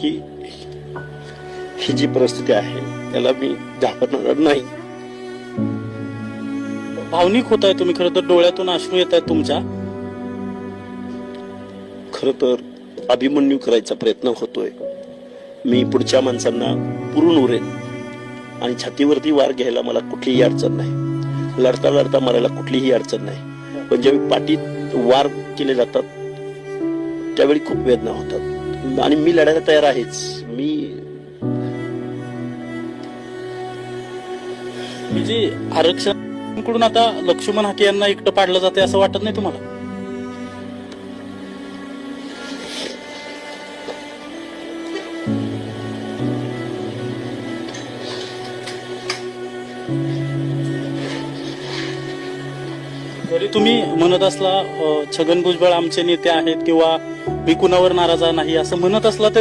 की ही जी परिस्थिती आहे त्याला मी घाबरणार नाही. भावनिक होत आहे तुम्ही खरं तर डोळ्यातून अश्रू येत आहेत तुमच्या. खर तर अभिमन्यू करायचा प्रयत्न होतोय. मी पुढच्या माणसांना पुरून उरेन आणि छातीवरती वार घ्यायला मला कुठलीही अडचण नाही. लढता लढता मरायला कुठलीही अडचण नाही. पण ज्यावेळी पाठीत वार केले जातात त्यावेळी खूप वेदना होतात. आणि मी लढायला तयार आहेच. मी म्हणजे आरक्षणाकडून आता लक्ष्मण हाके यांना एकटं पाडलं जाते असं वाटत नाही तुम्हाला? जरी तुम्ही म्हणत असला छगन भुजबळ आमचे नेते आहेत किंवा मी कुणावर नाराज नाही असं म्हणत असला तर